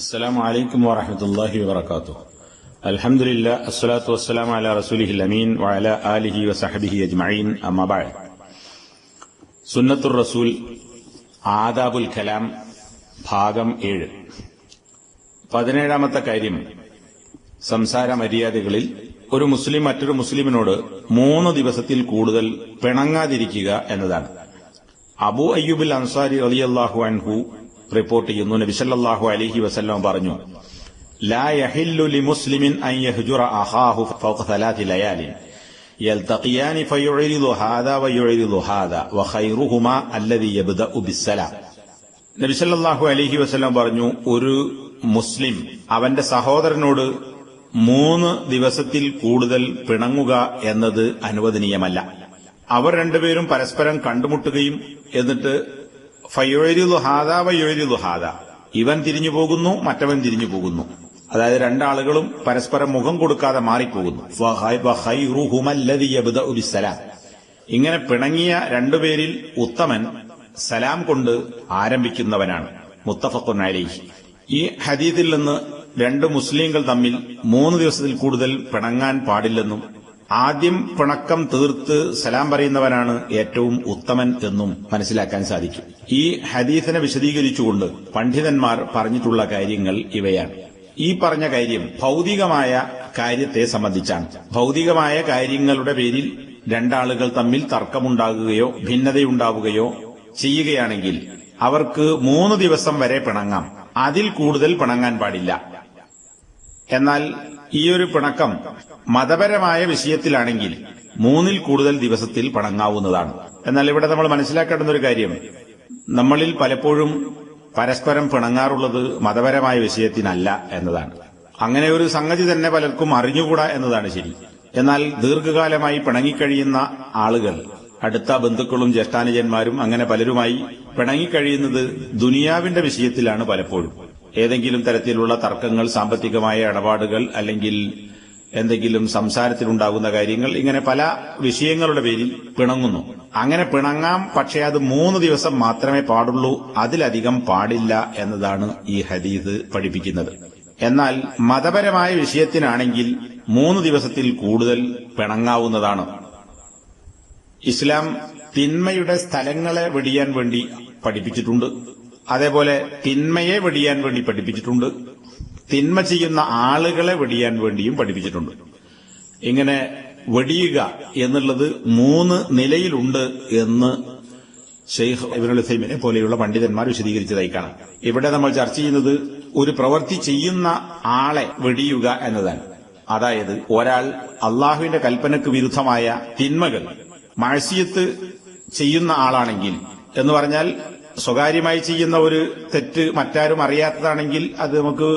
السلام عليكم ورحمة الله وبركاته الحمد لله الصلاة والسلام على رسوله الأمين وعلى آله وصحبه أجمعين أما بعد സുന്നത്തുർ റസൂൽ ആദാബുൽ കലാം ഭാഗം ഏഴ് പതിനേഴാമത്തെ കാര്യം സംസാര മര്യാദകളിൽ ഒരു മുസ്ലിം മറ്റൊരു മുസ്ലിമിനോട് മൂന്ന് ദിവസത്തിൽ കൂടുതൽ പിണങ്ങാതിരിക്കുക എന്നതാണ് അബു അയ്യൂബുൽ അൻസാരി അലിയല്ലാഹു അൻഹു റിപ്പോർട്ട് ചെയ്യുന്നു നബിസല്ലാഹു അലഹി വസല്ലം പറഞ്ഞു لا يحل لمسلم أن يهجر أخاه فوق ثلاث ليال يلتقيان فيعرض هذا ويعرض هذا وخيرهما الذي يبدأ بالسلام നബി സല്ലല്ലാഹു അലൈഹി വസല്ലം പറഞ്ഞു ഒരു മുസ്ലിം അവന്റെ സഹോദരനോട് മൂന്ന് ദിവസത്തിൽ കൂടുതൽ പിണങ്ങുക എന്നത് അനുവദനീയമല്ല അവർ രണ്ടുപേരും പരസ്പരം കണ്ടുമുട്ടുകയും എന്നിട്ട് ഫയൊഴുതു ഹാദ ഇവൻ തിരിഞ്ഞു പോകുന്നു മറ്റവൻ തിരിഞ്ഞു പോകുന്നു. അതായത് രണ്ടാളുകളും പരസ്പരം മുഖം കൊടുക്കാതെ മാറിപ്പോകുന്നു. ഇങ്ങനെ പിണങ്ങിയ രണ്ടുപേരിൽ ഉത്തമൻ സലാം കൊണ്ട് ആരംഭിക്കുന്നവനാണ്. മുത്തഫഖുൻ അലൈഹി. ഈ ഹദീദിൽ നിന്ന് രണ്ട് മുസ്ലിങ്ങൾ തമ്മിൽ മൂന്ന് ദിവസത്തിൽ കൂടുതൽ പിണങ്ങാൻ പാടില്ലെന്നും ആദ്യം പിണക്കം തീർത്ത് സലാം പറയുന്നവനാണ് ഏറ്റവും ഉത്തമൻ എന്നും മനസ്സിലാക്കാൻ സാധിക്കും. ഈ ഹദീസിനെ വിശദീകരിച്ചുകൊണ്ട് പണ്ഡിതന്മാർ പറഞ്ഞിട്ടുള്ള കാര്യങ്ങൾ ഇവയാണ്. ഈ പറഞ്ഞ കാര്യം ഭൗതികമായ കാര്യത്തെ സംബന്ധിച്ചാണ്. ഭൗതികമായ കാര്യങ്ങളുടെ പേരിൽ രണ്ടാളുകൾ തമ്മിൽ തർക്കമുണ്ടാകുകയോ ഭിന്നതയുണ്ടാവുകയോ ചെയ്യുകയാണെങ്കിൽ അവർക്ക് മൂന്ന് ദിവസം വരെ പിണങ്ങാം. അതിൽ കൂടുതൽ പിണങ്ങാൻ പാടില്ല. എന്നാൽ ഈ ഒരു പിണക്കം മതപരമായ വിഷയത്തിലാണെങ്കിൽ മൂന്നിൽ കൂടുതൽ ദിവസത്തിൽ പിണങ്ങാവുന്നതാണ്. എന്നാൽ ഇവിടെ നമ്മൾ മനസ്സിലാക്കേണ്ടുന്ന ഒരു കാര്യം. നമ്മളിൽ പലപ്പോഴും പരസ്പരം പിണങ്ങാറുള്ളത് മതപരമായ വിഷയത്തിനല്ല എന്നതാണ്. അങ്ങനെ ഒരു സംഗതി തന്നെ പലർക്കും അറിഞ്ഞുകൂടാ എന്നതാണ് ശരി. എന്നാൽ ദീർഘകാലമായി പിണങ്ങിക്കഴിയുന്ന ആളുകൾ അടുത്ത ബന്ധുക്കളും ജ്യേഷ്ഠാനുജന്മാരും അങ്ങനെ പലരുമായി പിണങ്ങിക്കഴിയുന്നത് ദുനിയാവിന്റെ വിഷയത്തിലാണ് പലപ്പോഴും. ഏതെങ്കിലും തരത്തിലുള്ള തർക്കങ്ങൾ സാമ്പത്തികമായ ഇടപാടുകൾ അല്ലെങ്കിൽ എന്തെങ്കിലും സംസാരത്തിലുണ്ടാകുന്ന കാര്യങ്ങൾ ഇങ്ങനെ പല വിഷയങ്ങളുടെ പേരിൽ പിണങ്ങുന്നു. അങ്ങനെ പിണങ്ങാം പക്ഷേ അത് മൂന്ന് ദിവസം മാത്രമേ പാടുള്ളൂ. അതിലധികം പാടില്ല എന്നതാണ് ഈ ഹദീസ് പഠിപ്പിക്കുന്നത്. എന്നാൽ മതപരമായ വിഷയത്തിനാണെങ്കിൽ മൂന്ന് ദിവസത്തിൽ കൂടുതൽ പിണങ്ങാവുന്നതാണ്. ഇസ്ലാം തിന്മയുടെ സ്ഥലങ്ങളെ വെടിയാൻ വേണ്ടി പഠിപ്പിച്ചിട്ടുണ്ട്. അതേപോലെ തിന്മയെ വെടിയാൻ വേണ്ടി പഠിപ്പിച്ചിട്ടുണ്ട്. തിന്മ ചെയ്യുന്ന ആളുകളെ വെടിയാൻ വേണ്ടിയും പഠിപ്പിച്ചിട്ടുണ്ട്. ഇങ്ങനെ വെടിയുക എന്നുള്ളത് മൂന്ന് നിലയിലുണ്ട് എന്ന് ഷെയ്ഖ് ഇബ്നുൽ സൈമിനെ പോലെയുള്ള പണ്ഡിതന്മാർ വിശദീകരിച്ചതായി കാണാം. ഇവിടെ നമ്മൾ ചർച്ച ചെയ്യുന്നത് ഒരു പ്രവൃത്തി ചെയ്യുന്ന ആളെ വെടിയുക എന്നതാണ്. അതായത് ഒരാൾ അള്ളാഹുവിന്റെ കൽപ്പനക്ക് വിരുദ്ധമായ തിന്മകൾ മഴസിയത്ത് ചെയ്യുന്ന ആളാണെങ്കിൽ എന്ന് പറഞ്ഞാൽ സ്വകാര്യമായി ചെയ്യുന്ന ഒരു തെറ്റ് മറ്റാരും അറിയാത്തതാണെങ്കിൽ അത് നമുക്ക്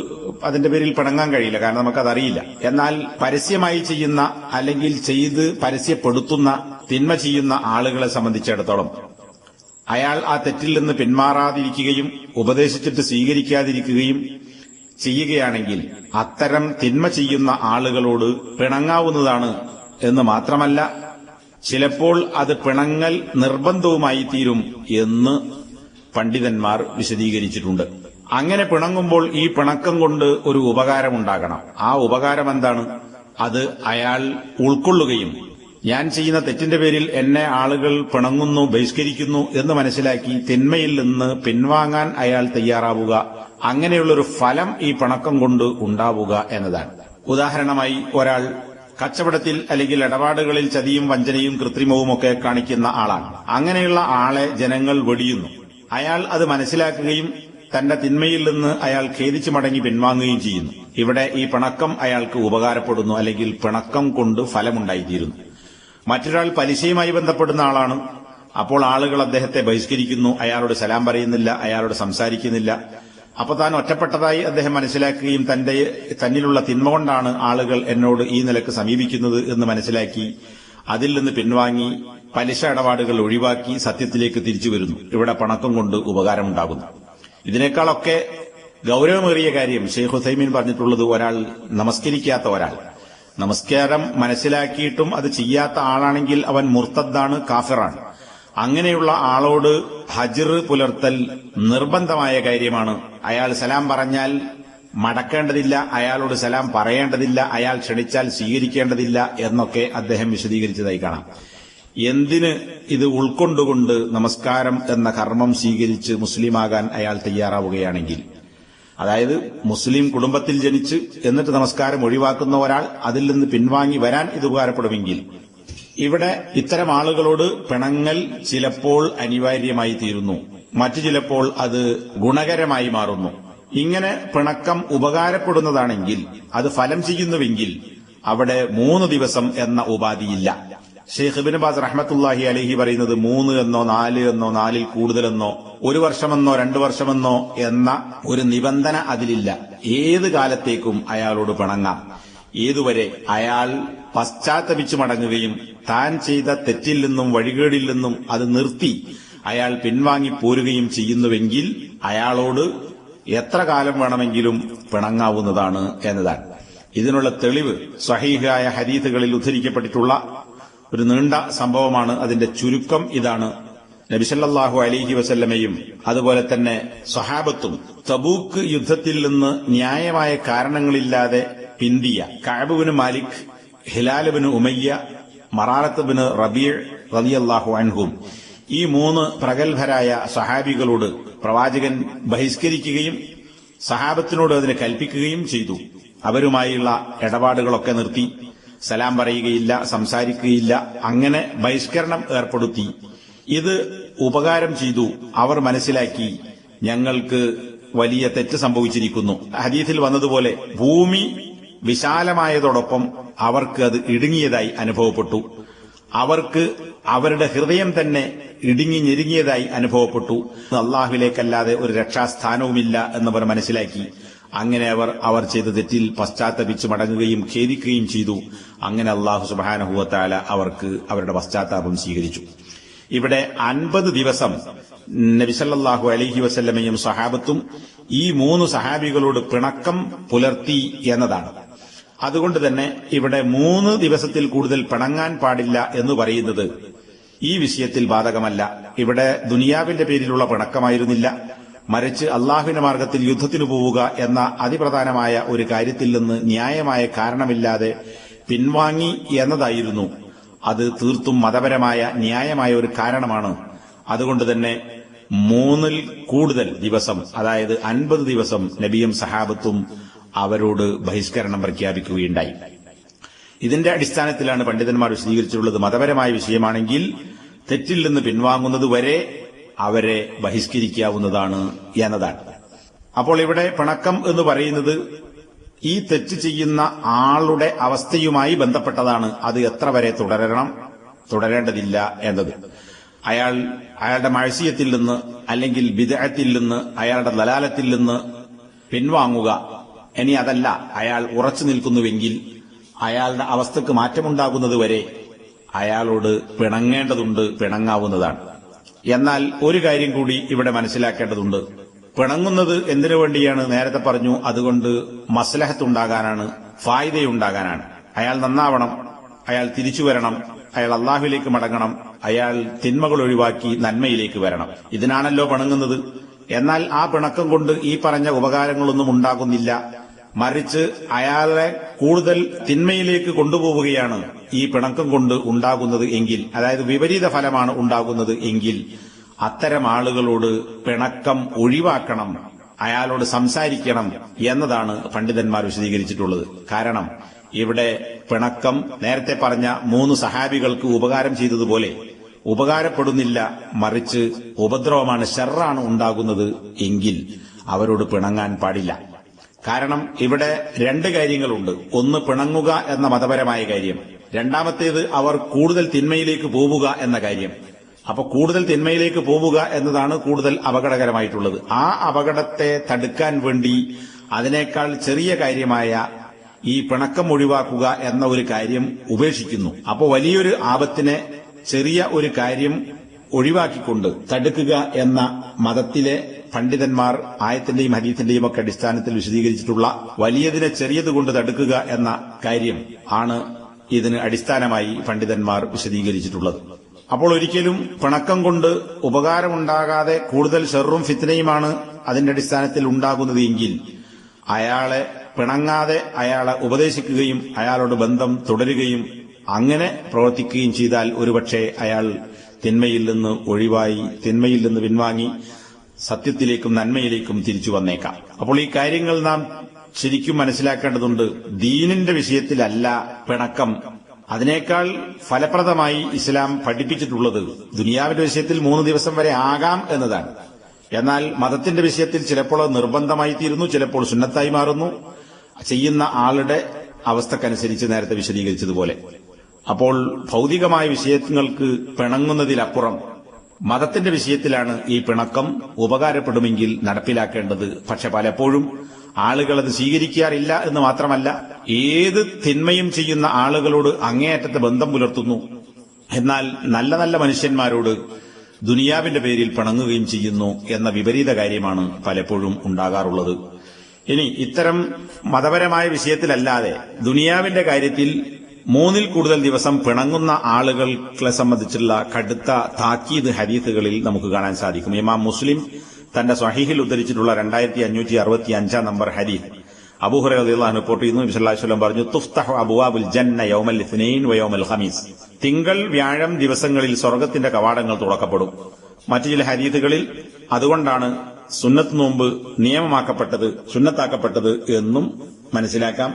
അതിന്റെ പേരിൽ പിണങ്ങാൻ കഴിയില്ല. കാരണം നമുക്കതറിയില്ല എന്നാൽ പരസ്യമായി ചെയ്യുന്ന അല്ലെങ്കിൽ ചെയ്ത് പരസ്യപ്പെടുത്തുന്ന തിന്മ ചെയ്യുന്ന ആളുകളെ സംബന്ധിച്ചിടത്തോളം അയാൾ ആ തെറ്റിൽ നിന്ന് പിന്മാറാതിരിക്കുകയും ഉപദേശിച്ചിട്ട് സ്വീകരിക്കാതിരിക്കുകയും ചെയ്യുകയാണെങ്കിൽ അത്തരം തിന്മ ചെയ്യുന്ന ആളുകളോട് പിണങ്ങാവുന്നതാണ് എന്ന് മാത്രമല്ല ചിലപ്പോൾ അത് പിണങ്ങൽ നിർബന്ധവുമായി തീരും എന്ന് പണ്ഡിതന്മാർ വിശദീകരിച്ചിട്ടുണ്ട്. അങ്ങനെ പിണങ്ങുമ്പോൾ ഈ പിണക്കം കൊണ്ട് ഒരു ഉപകാരമുണ്ടാകണം. ആ ഉപകാരം എന്താണ്? അത് അയാൾ ഉൾക്കൊള്ളുകയും ഞാൻ ചെയ്യുന്ന തെറ്റിന്റെ പേരിൽ എന്നെ ആളുകൾ പിണങ്ങുന്നു ബഹിഷ്കരിക്കുന്നു എന്ന് മനസ്സിലാക്കി തിന്മയിൽ നിന്ന് പിൻവാങ്ങാൻ അയാൾ തയ്യാറാവുക. അങ്ങനെയുള്ളൊരു ഫലം ഈ പിണക്കം കൊണ്ട് ഉണ്ടാവുക എന്നതാണ്. ഉദാഹരണമായി ഒരാൾ കച്ചവടത്തിൽ അല്ലെങ്കിൽ ഇടപാടുകളിൽ ചതിയും വഞ്ചനയും കൃത്രിമവും ഒക്കെ കാണിക്കുന്ന ആളാണ്. അങ്ങനെയുള്ള ആളെ ജനങ്ങൾ വെടിയുന്നു. അയാൾ അത് മനസ്സിലാക്കുകയും തന്റെ തിന്മയിൽ നിന്ന് അയാൾ ഖേദിച്ചു മടങ്ങി പിൻവാങ്ങുകയും ചെയ്യുന്നു. ഇവിടെ ഈ പിണക്കം അയാൾക്ക് ഉപകാരപ്പെടുന്നു അല്ലെങ്കിൽ പിണക്കം കൊണ്ട് ഫലമുണ്ടായിത്തീരുന്നു. മറ്റൊരാൾ പലിശയുമായി ബന്ധപ്പെടുന്ന ആളാണ്. അപ്പോൾ ആളുകൾ അദ്ദേഹത്തെ ബഹിഷ്കരിക്കുന്നു. അയാളോട് സലാം പറയുന്നില്ല അയാളോട് സംസാരിക്കുന്നില്ല. അപ്പൊ താൻ ഒറ്റപ്പെട്ടതായി അദ്ദേഹം മനസ്സിലാക്കുകയും തന്റെ തന്നിലുള്ള തിന്മ കൊണ്ടാണ് ആളുകൾ എന്നോട് ഈ നിലയ്ക്ക് സമീപിക്കുന്നത് എന്ന് മനസ്സിലാക്കി അതിൽ നിന്ന് പിൻവാങ്ങി പലിശ ഇടപാടുകൾ ഒഴിവാക്കി സത്യത്തിലേക്ക് തിരിച്ചു വരുന്നു. ഇവിടെ പണക്കം കൊണ്ട് ഉപകാരമുണ്ടാകുന്നു. ഇതിനേക്കാളൊക്കെ ഗൗരവമേറിയ കാര്യം ഷെയ്ഖ് ഹുസൈമീൻ പറഞ്ഞിട്ടുള്ളത് ഒരാൾ നമസ്കരിക്കാത്ത ഒരാൾ. നമസ്കാരം മനസ്സിലാക്കിയിട്ടും അത് ചെയ്യാത്ത ആളാണെങ്കിൽ അവൻ മുർത്തദ്ദാണ് കാഫിറാണ്. അങ്ങനെയുള്ള ആളോട് ഹജിർ പുലർത്തൽ നിർബന്ധമായ കാര്യമാണ്. അയാൾ സലാം പറഞ്ഞാൽ മടക്കേണ്ടതില്ല അയാളോട് സലാം പറയേണ്ടതില്ല അയാൾ ക്ഷണിച്ചാൽ സ്വീകരിക്കേണ്ടതില്ല എന്നൊക്കെ അദ്ദേഹം വിശദീകരിച്ചതായി കാണാം. എന്തിന് ഇത് ഉൾക്കൊണ്ടുകൊണ്ട് നമസ്കാരം എന്ന കർമ്മം സ്വീകരിച്ച് മുസ്ലിമാകാൻ അയാൾ തയ്യാറാവുകയാണെങ്കിൽ അതായത് മുസ്ലിം കുടുംബത്തിൽ ജനിച്ച് എന്നിട്ട് നമസ്കാരം ഒഴിവാക്കുന്ന ഒരാൾ അതിൽ നിന്ന് പിൻവാങ്ങി വരാൻ ഇത് ഉപകാരപ്പെടുമെങ്കിൽ ഇവിടെ ഇത്തരം ആളുകളോട് പിണങ്ങൽ ചിലപ്പോൾ അനിവാര്യമായി തീരുന്നു. മറ്റു ചിലപ്പോൾ അത് ഗുണകരമായി മാറുന്നു. ഇങ്ങനെ പിണക്കം ഉപകാരപ്പെടുന്നതാണെങ്കിൽ അത് ഫലം ചെയ്യുന്നുവെങ്കിൽ അവിടെ മൂന്ന് ദിവസം എന്ന ഉപാധിയില്ല. ഷെയ്ഖ് ഇബിൻ ബാസ് റഹ്മത്തുല്ലാഹി അലഹി പറയുന്നത് മൂന്ന് എന്നോ നാല് എന്നോ നാലിൽ കൂടുതലെന്നോ ഒരു വർഷമെന്നോ രണ്ടു വർഷമെന്നോ എന്ന ഒരു നിബന്ധന അതിലില്ല. ഏത് കാലത്തേക്കും അയാളോട് പിണങ്ങാം. ഏതുവരെ അയാൾ പശ്ചാത്തപിച്ചു മടങ്ങുകയും താൻ ചെയ്ത തെറ്റിൽ നിന്നും വഴികേടിൽ നിന്നും അത് നിർത്തി അയാൾ പിൻവാങ്ങി പോരുകയും ചെയ്യുന്നുവെങ്കിൽ അയാളോട് എത്ര കാലം വേണമെങ്കിലും പിണങ്ങാവുന്നതാണ് എന്നതാണ്. ഇതിനുള്ള തെളിവ് സ്വഹീഹായ ഹരീതുകളിൽ ഉദ്ധരിക്കപ്പെട്ടിട്ടുള്ള ഒരു നീണ്ട സംഭവമാണ് അതിന്റെ ചുരുക്കം ഇതാണ്. നബിസല്ലാഹു അലിഹി വസല്ലമയും അതുപോലെ തന്നെ സ്വഹാബത്തും തബൂക്ക് യുദ്ധത്തിൽ നിന്ന് ന്യായമായ കാരണങ്ങളില്ലാതെ പിന്തിയ കാബുബിന് മാലിക് ഹിലാലുബിന് ഉമയ്യ മറാറത്തുബിന് റബീർ റബിയല്ലാഹു അൻഹും ഈ മൂന്ന് പ്രഗത്ഭരായ സഹാബികളോട് പ്രവാചകൻ ബഹിഷ്കരിക്കുകയും സഹാബത്തിനോട് അതിനെ കൽപ്പിക്കുകയും ചെയ്തു. അവരുമായുള്ള ഇടപാടുകളൊക്കെ നിർത്തി. സലാം പറയുകയില്ല സംസാരിക്കുകയില്ല. അങ്ങനെ ബഹിഷ്കരണം ഏർപ്പെടുത്തി. ഇത് ഉപകാരം ചെയ്തു. അവർ മനസ്സിലാക്കി ഞങ്ങൾക്ക് വലിയ തെറ്റ് സംഭവിച്ചിരിക്കുന്നു. ഹദീസിൽ വന്നതുപോലെ ഭൂമി വിശാലമായതോടൊപ്പം അവർക്ക് അത് ഇടുങ്ങിയതായി അനുഭവപ്പെട്ടു. അവർക്ക് അവരുടെ ഹൃദയം തന്നെ ഇടുങ്ങി ഞെരുങ്ങിയതായി അനുഭവപ്പെട്ടു. അള്ളാഹുലേക്കല്ലാതെ ഒരു രക്ഷാസ്ഥാനവുമില്ല എന്നവർ മനസ്സിലാക്കി. അങ്ങനെ അവർ അവർ ചെയ്ത തെറ്റിൽ പശ്ചാത്തപിച്ച് മടങ്ങുകയും ഖേദിക്കുകയും ചെയ്തു. അങ്ങനെ അള്ളാഹു സുബാനഹുവത്താല അവർക്ക് അവരുടെ പശ്ചാത്താപം സ്വീകരിച്ചു. ഇവിടെ അൻപത് ദിവസം നബിസല്ലാഹു അലഹി വസ്ല്ലമയും സഹാബത്തും ഈ മൂന്ന് സഹാബികളോട് പിണക്കം പുലർത്തി എന്നതാണ്. അതുകൊണ്ട് തന്നെ ഇവിടെ മൂന്ന് ദിവസത്തിൽ കൂടുതൽ പിണങ്ങാൻ പാടില്ല എന്ന് പറയുന്നത് ഈ വിഷയത്തിൽ ബാധകമല്ല. ഇവിടെ ദുനിയാവിന്റെ പേരിലുള്ള പിണക്കമായിരുന്നില്ല. മറിച്ച് അള്ളാഹുവിന്റെ മാർഗത്തിൽ യുദ്ധത്തിനു പോവുക എന്ന അതിപ്രധാനമായ ഒരു കാര്യത്തിൽ നിന്ന് ന്യായമായ കാരണമില്ലാതെ പിൻവാങ്ങി എന്നതായിരുന്നു. അത് തീർത്തും മതപരമായ ന്യായമായ ഒരു കാരണമാണ്. അതുകൊണ്ട് തന്നെ മൂന്നിൽ കൂടുതൽ ദിവസം അതായത് അൻപത് ദിവസം നബിയും സഹാബത്തും അവരോട് ബഹിഷ്കരണം പ്രഖ്യാപിക്കുകയുണ്ടായി. ഇതിന്റെ അടിസ്ഥാനത്തിലാണ് പണ്ഡിതന്മാർ വിശദീകരിച്ചിട്ടുള്ളത് മതപരമായ വിഷയമാണെങ്കിൽ തെറ്റിൽ നിന്ന് പിൻവാങ്ങുന്നത് വരെ അവരെ ബഹിഷ്കരിക്കാവുന്നതാണ് എന്നതാണ്. അപ്പോൾ ഇവിടെ പിണക്കം എന്ന് പറയുന്നത് ഈ തെറ്റ് ചെയ്യുന്ന ആളുടെ അവസ്ഥയുമായി ബന്ധപ്പെട്ടതാണ്. അത് എത്ര വരെ തുടരണം? തുടരേണ്ടതില്ല എന്നത്. അയാൾ അയാളുടെ മഴസിയത്തിൽ നിന്ന് അല്ലെങ്കിൽ വിദേഹത്തിൽ നിന്ന് അയാളുടെ ദലാലത്തിൽ നിന്ന് പിൻവാങ്ങുക. ഇനി അതല്ല. അയാൾ ഉറച്ചു നിൽക്കുന്നുവെങ്കിൽ അയാളുടെ അവസ്ഥക്ക് മാറ്റമുണ്ടാകുന്നതുവരെ അയാളോട് പിണങ്ങേണ്ടതുണ്ട് പിണങ്ങാവുന്നതാണ്. എന്നാൽ ഒരു കാര്യം കൂടി ഇവിടെ മനസ്സിലാക്കേണ്ടതുണ്ട്. പിണങ്ങുന്നത് എന്തിനു വേണ്ടിയാണ്? നേരത്തെ പറഞ്ഞു അതുകൊണ്ട് മസ്ലഹത്തുണ്ടാകാനാണ് ഫായ്തയുണ്ടാകാനാണ് അയാൾ നന്നാവണം അയാൾ തിരിച്ചു വരണം അയാൾ അള്ളാഹുലേക്ക് മടങ്ങണം അയാൾ തിന്മകൾ ഒഴിവാക്കി നന്മയിലേക്ക് വരണം. ഇതിനാണല്ലോ പിണങ്ങുന്നത്. എന്നാൽ ആ പിണക്കം കൊണ്ട് ഈ പറഞ്ഞ ഉപകാരങ്ങളൊന്നും ഉണ്ടാകുന്നില്ല. മറിച്ച് അയാളെ കൂടുതൽ തിന്മയിലേക്ക് കൊണ്ടുപോവുകയാണ് ഈ പിണക്കം കൊണ്ട് ഉണ്ടാകുന്നത് എങ്കിൽ അതായത് വിപരീത ഫലമാണ് ഉണ്ടാകുന്നത് എങ്കിൽ അത്തരം ആളുകളോട് പിണക്കം ഒഴിവാക്കണം അയാളോട് സംസാരിക്കണം എന്നതാണ് പണ്ഡിതന്മാർ വിശദീകരിച്ചിട്ടുള്ളത്. കാരണം ഇവിടെ പിണക്കം നേരത്തെ പറഞ്ഞ മൂന്ന് സഹാബികൾക്ക് ഉപകാരം ചെയ്തതുപോലെ ഉപകാരപ്പെടുന്നില്ല മറിച്ച് ഉപദ്രവമാണ് ഷെറാണ് ഉണ്ടാകുന്നത് എങ്കിൽ അവരോട് പിണങ്ങാൻ പാടില്ല. കാരണം ഇവിടെ രണ്ട് കാര്യങ്ങളുണ്ട്. ഒന്ന് പിണങ്ങുക എന്ന മതപരമായ കാര്യം. രണ്ടാമത്തേത് അവർ കൂടുതൽ തിന്മയിലേക്ക് പോവുക എന്ന കാര്യം. അപ്പൊ കൂടുതൽ തിന്മയിലേക്ക് പോവുക എന്നതാണ് കൂടുതൽ അപകടകരമായിട്ടുള്ളത്. ആ അപകടത്തെ തടുക്കാൻ വേണ്ടി അതിനേക്കാൾ ചെറിയ കാര്യമായ ഈ പിണക്കം ഒഴിവാക്കുക എന്ന ഒരു കാര്യം ഉപേക്ഷിക്കുന്നു. അപ്പോൾ വലിയൊരു ആപത്തിനെ ചെറിയ ഒരു കാര്യം ഒഴിവാക്കിക്കൊണ്ട് തടുക്കുക എന്ന മതത്തിലെ പണ്ഡിതന്മാർ ആയത്തിന്റെയും ഹരീത്തിന്റെയും ഒക്കെ അടിസ്ഥാനത്തിൽ വിശദീകരിച്ചിട്ടുള്ള വലിയതിനെ ചെറിയത് കൊണ്ട് തടുക്കുക എന്ന കാര്യം ആണ് ഇതിന് അടിസ്ഥാനമായി പണ്ഡിതന്മാർ വിശദീകരിച്ചിട്ടുള്ളത്. അപ്പോൾ ഒരിക്കലും പിണക്കം കൊണ്ട് ഉപകാരമുണ്ടാകാതെ കൂടുതൽ ഷെറും ഫിത്തനയുമാണ് അതിന്റെ അടിസ്ഥാനത്തിൽ ഉണ്ടാകുന്നത് എങ്കിൽ അയാളെ പിണങ്ങാതെ അയാളെ ഉപദേശിക്കുകയും അയാളോട് ബന്ധം തുടരുകയും അങ്ങനെ പ്രവർത്തിക്കുകയും ചെയ്താൽ ഒരുപക്ഷെ അയാൾ തിന്മയിൽ നിന്ന് ഒഴിവായി തിന്മയിൽ നിന്ന് പിൻവാങ്ങി സത്യത്തിലേക്കും നന്മയിലേക്കും തിരിച്ചു വന്നേക്കാം. അപ്പോൾ ഈ കാര്യങ്ങൾ നാം ശരിക്കും മനസ്സിലാക്കേണ്ടതുണ്ട്. ദീനിന്റെ വിഷയത്തിലല്ല പിണക്കം. അതിനേക്കാൾ ഫലപ്രദമായി ഇസ്ലാം പഠിപ്പിച്ചിട്ടുള്ളത് ദുനിയാവിന്റെ വിഷയത്തിൽ മൂന്ന് ദിവസം വരെ ആകാം എന്നതാണ്. എന്നാൽ മതത്തിന്റെ വിഷയത്തിൽ ചിലപ്പോൾ നിർബന്ധമായി തീരുന്നു ചിലപ്പോൾ സുന്നത്തായി മാറുന്നു. ചെയ്യുന്ന ആളുടെ അവസ്ഥക്കനുസരിച്ച് നേരത്തെ വിശദീകരിച്ചതുപോലെ. അപ്പോൾ ഭൗതികമായ വിഷയങ്ങൾക്ക് പിണങ്ങുന്നതിലപ്പുറം മതത്തിന്റെ വിഷയത്തിലാണ് ഈ പിണക്കം ഉപകാരപ്പെടുമെങ്കിൽ നടപ്പിലാക്കേണ്ടത്. പക്ഷെ പലപ്പോഴും ആളുകൾ അത് സ്വീകരിക്കാറില്ല എന്ന് മാത്രമല്ല ഏത് തിന്മയും ചെയ്യുന്ന ആളുകളോട് അങ്ങേയറ്റത്തെ ബന്ധം പുലർത്തുന്നു. എന്നാൽ നല്ല നല്ല മനുഷ്യന്മാരോട് ദുനിയാവിന്റെ പേരിൽ പിണങ്ങുകയും ചെയ്യുന്നു എന്ന വിപരീത കാര്യമാണ് പലപ്പോഴും ഉണ്ടാകാറുള്ളത്. ഇനി ഇത്തരം മതപരമായ വിഷയത്തിലല്ലാതെ ദുനിയാവിന്റെ കാര്യത്തിൽ മൂന്നിൽ കൂടുതൽ ദിവസം പിണങ്ങുന്ന ആളുകളെ സംബന്ധിച്ചുള്ള കടുത്ത താക്കീത് ഹരീത്തുകളിൽ നമുക്ക് കാണാൻ സാധിക്കും. ഇമാം മുസ്ലിം തന്റെ സ്വഹീഹിൽ ഉദ്ധരിച്ചിട്ടുള്ള രണ്ടായിരത്തി അഞ്ഞൂറ്റി അറുപത്തി അഞ്ചാം നമ്പർ ഹരി അബൂഹുറ അള്ളാഹ് റിപ്പോർട്ട് ചെയ്യുന്നു. വിസല്ലാസ്വലം പറഞ്ഞു തുഫ്തഹ് അബുവാബുൽ ജന്ന യൗമൽ വയോമൽ ഹമീസ് തിങ്കൾ വ്യാഴം ദിവസങ്ങളിൽ സ്വർഗത്തിന്റെ കവാടങ്ങൾ തുറക്കപ്പെടും. മറ്റു ചില ഹരീതുകളിൽ അതുകൊണ്ടാണ് സുന്നത്ത് നോമ്പ് നിയമമാക്കപ്പെട്ടത് സുന്നത്താക്കപ്പെട്ടത് എന്നും മനസ്സിലാക്കാം.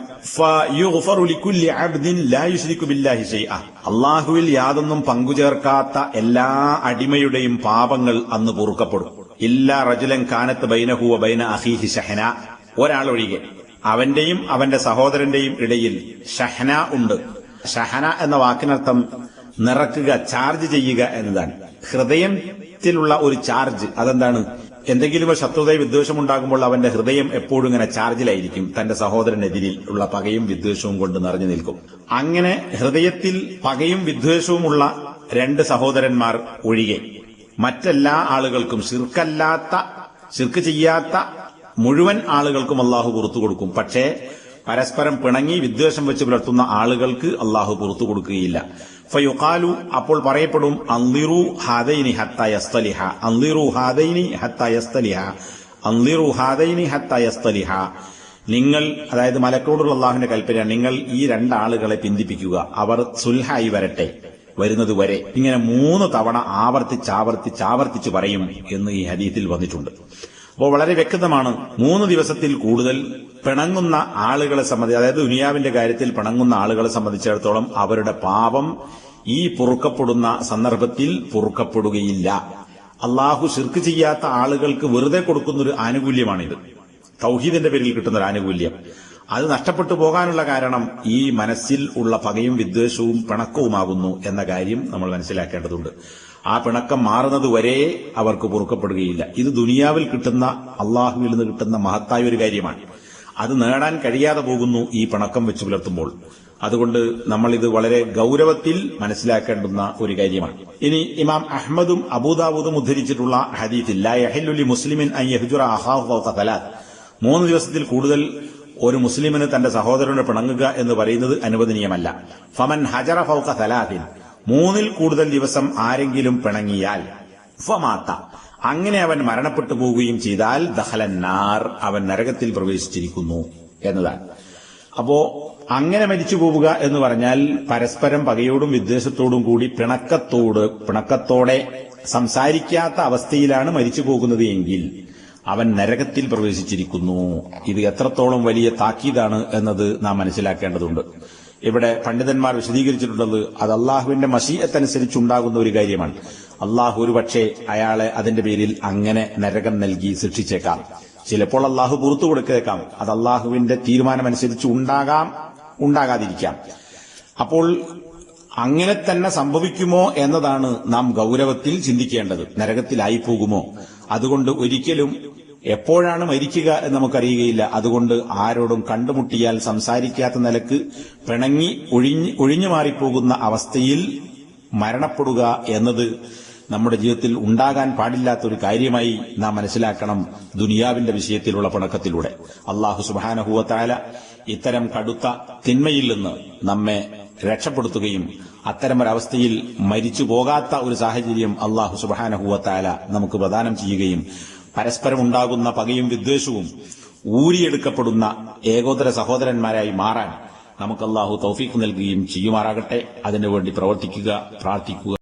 അള്ളാഹുവിൽ യാതൊന്നും പങ്കുചേർക്കാത്ത എല്ലാ അടിമയുടെയും പാപങ്ങൾ അന്ന് പൊറുക്കപ്പെടും. ഇല്ലാ റജുലൻ കാനത്ത് ബൈനഹുവ ബൈന അഹീഹി ഷഹന. ഒരാൾ ഒഴികെ അവന്റെയും അവന്റെ സഹോദരന്റെയും ഇടയിൽ ഷഹന ഉണ്ട്. ഷഹന എന്ന വാക്കിനർത്ഥം നിറക്കുക ചാർജ് ചെയ്യുക എന്നതാണ്. ഹൃദയത്തിലുള്ള ഒരു ചാർജ് അതെന്താണ്? എന്തെങ്കിലും ശത്രുതയെ ശത്രുതയും വിദ്വേഷം ഉണ്ടാകുമ്പോൾ അവന്റെ ഹൃദയം എപ്പോഴും ഇങ്ങനെ ചാർജിലായിരിക്കും. തന്റെ സഹോദരനെതിരിൽ ഉള്ള പകയും വിദ്വേഷവും കൊണ്ട് നിറഞ്ഞു നിൽക്കും. അങ്ങനെ ഹൃദയത്തിൽ പകയും വിദ്വേഷവുമുള്ള രണ്ട് സഹോദരന്മാർ ഒഴികെ മറ്റെല്ലാ ആളുകൾക്കും ശിർക്കല്ലാത്ത ശിർക്ക് ചെയ്യാത്ത മുഴുവൻ ആളുകൾക്കും അള്ളാഹു പുറത്തു കൊടുക്കും. പക്ഷേ പരസ്പരം പിണങ്ങി വിദ്വേഷം വെച്ച് പുലർത്തുന്ന ആളുകൾക്ക് അള്ളാഹു പുറത്തു കൊടുക്കുകയില്ല. ഫയുഖാലു അപ്പോൾ പറയപ്പെടും അന്തിറു ഹാദൈനി ഹത്തലിഹ അന്തിറു ഹാദൈനി ഹത്തലിഹ അന്തിറു ഹാദൈനി ഹത്തലിഹ നിങ്ങൾ അതായത് മലക്കോടുള്ള അള്ളാഹുവിന്റെ കൽപ്പന നിങ്ങൾ ഈ രണ്ടാളുകളെ പിന്തിപ്പിക്കുക. അവർ സുൽഹായി വരട്ടെ വരുന്നത് വരെ. ഇങ്ങനെ മൂന്ന് തവണ ആവർത്തിച്ച് ആവർത്തിച്ച് ആവർത്തിച്ച് പറയും എന്ന് ഈ ഹദീത്തിൽ വന്നിട്ടുണ്ട്. അപ്പോൾ വളരെ വ്യക്തമാണ് മൂന്ന് ദിവസത്തിൽ കൂടുതൽ പിണങ്ങുന്ന ആളുകളെ സംബന്ധിച്ച് അതായത് ദുനിയാവിന്റെ കാര്യത്തിൽ പിണങ്ങുന്ന ആളുകളെ സംബന്ധിച്ചിടത്തോളം അവരുടെ പാപം ഈ പൊറുക്കപ്പെടുന്ന സന്ദർഭത്തിൽ പൊറുക്കപ്പെടുകയില്ല. അള്ളാഹു ശിർക്ക് ചെയ്യാത്ത ആളുകൾക്ക് വെറുതെ കൊടുക്കുന്ന ഒരു ആനുകൂല്യമാണിത്. തൗഹീദിന്റെ പേരിൽ കിട്ടുന്ന ഒരു ആനുകൂല്യം. അത് നഷ്ടപ്പെട്ടു പോകാനുള്ള കാരണം ഈ മനസ്സിൽ ഉള്ള പകയും വിദ്വേഷവും പിണക്കവുമാകുന്നു എന്ന കാര്യം നമ്മൾ മനസ്സിലാക്കേണ്ടതുണ്ട്. ആ പിണക്കം മാറുന്നത് വരെ അവർക്ക് പൊറുക്കപ്പെടുകയില്ല. ഇത് ദുനിയാവിൽ കിട്ടുന്ന അള്ളാഹുവിൽ നിന്ന് കിട്ടുന്ന മഹത്തായ ഒരു കാര്യമാണ്. അത് നേടാൻ കഴിയാതെ പോകുന്നു ഈ പിണക്കം വെച്ച് പുലർത്തുമ്പോൾ. അതുകൊണ്ട് നമ്മൾ ഇത് വളരെ ഗൗരവത്തിൽ മനസ്സിലാക്കേണ്ടുന്ന ഒരു കാര്യമാണ്. ഇനി ഇമാം അഹമ്മദും അബൂദാബൂദും ഉദ്ധരിച്ചിട്ടുള്ള ഹദീത്തിൽ ലാ യഹില്ലുലി മുസ്ലിമിൻ മൂന്ന് ദിവസത്തിൽ കൂടുതൽ ഒരു മുസ്ലിമിന് തന്റെ സഹോദരനോട് പിണങ്ങുക എന്ന് പറയുന്നത് അനുവദനീയമല്ല. ഫമൻ ഹജറ ഫൗക തലാത്തിൻ മൂന്നിൽ കൂടുതൽ ദിവസം ആരെങ്കിലും പിണങ്ങിയാൽ ഫമാത്ത അങ്ങനെ അവൻ മരണപ്പെട്ടു പോവുകയും ചെയ്താൽ ദഹലന്നാർ അവൻ നരകത്തിൽ പ്രവേശിച്ചിരിക്കുന്നു എന്നതാണ്. അപ്പോ അങ്ങനെ മരിച്ചു പോവുക എന്ന് പറഞ്ഞാൽ പരസ്പരം പകയോടും വിദ്വേഷത്തോടും കൂടി പിണക്കത്തോട് പിണക്കത്തോടെ സംസാരിക്കാത്ത അവസ്ഥയിലാണ് മരിച്ചു പോകുന്നത് എങ്കിൽ അവൻ നരകത്തിൽ പ്രവേശിച്ചിരിക്കുന്നു. ഇത് എത്രത്തോളം വലിയ താക്കീതാണ് എന്നത് നാം മനസ്സിലാക്കേണ്ടതുണ്ട്. ഇവിടെ പണ്ഡിതന്മാർ വിശദീകരിച്ചിട്ടുള്ളത് അത് അള്ളാഹുവിന്റെ മഷീയത്തനുസരിച്ചുണ്ടാകുന്ന ഒരു കാര്യമാണ്. അള്ളാഹു ഒരു പക്ഷേ അയാളെ അതിന്റെ പേരിൽ അങ്ങനെ നരകം നൽകി ശിക്ഷിച്ചേക്കാം ചിലപ്പോൾ അള്ളാഹു പുറത്തു കൊടുക്കേക്കാം. അത് അള്ളാഹുവിന്റെ തീരുമാനമനുസരിച്ച് ഉണ്ടാകാം ഉണ്ടാകാതിരിക്കാം. അപ്പോൾ അങ്ങനെ തന്നെ സംഭവിക്കുമോ എന്നതാണ് നാം ഗൗരവത്തിൽ ചിന്തിക്കേണ്ടത്. നരകത്തിലായി പോകുമോ അതുകൊണ്ട് ഒരിക്കലും എപ്പോഴാണ് മരിക്കുക എന്ന് നമുക്കറിയുകയില്ല. അതുകൊണ്ട് ആരോടും കണ്ടുമുട്ടിയാൽ സംസാരിക്കാത്ത നിലയ്ക്ക് പിണങ്ങി ഒഴിഞ്ഞ് ഒഴിഞ്ഞു മാറിപ്പോകുന്ന അവസ്ഥയിൽ മരണപ്പെടുക എന്നത് നമ്മുടെ ജീവിതത്തിൽ ഉണ്ടാകാൻ പാടില്ലാത്ത ഒരു കാര്യമായി നാം മനസ്സിലാക്കണം ദുനിയാവിന്റെ വിഷയത്തിലുള്ള പിണക്കത്തിലൂടെ. അള്ളാഹു സുബാനഹുവത്തായ ഇത്തരം കടുത്ത തിന്മയിൽ നിന്ന് നമ്മെ രക്ഷപ്പെടുത്തുകയും അത്തരമൊരവസ്ഥയിൽ മരിച്ചു പോകാത്ത ഒരു സാഹചര്യം അള്ളാഹു സുബാനഹുവത്തായ നമുക്ക് പ്രദാനം ചെയ്യുകയും പരസ്പരം ഉണ്ടാകുന്ന പകയും വിദ്വേഷവും ഊരിയെടുക്കപ്പെടുന്ന ഏകോദര സഹോദരന്മാരായി മാറാൻ നമുക്ക് അള്ളാഹു തൗഫീഖ് നൽകുകയും ചെയ്യുമാറാകട്ടെ. അതിനുവേണ്ടി പ്രവർത്തിക്കുക പ്രാർത്ഥിക്കുക.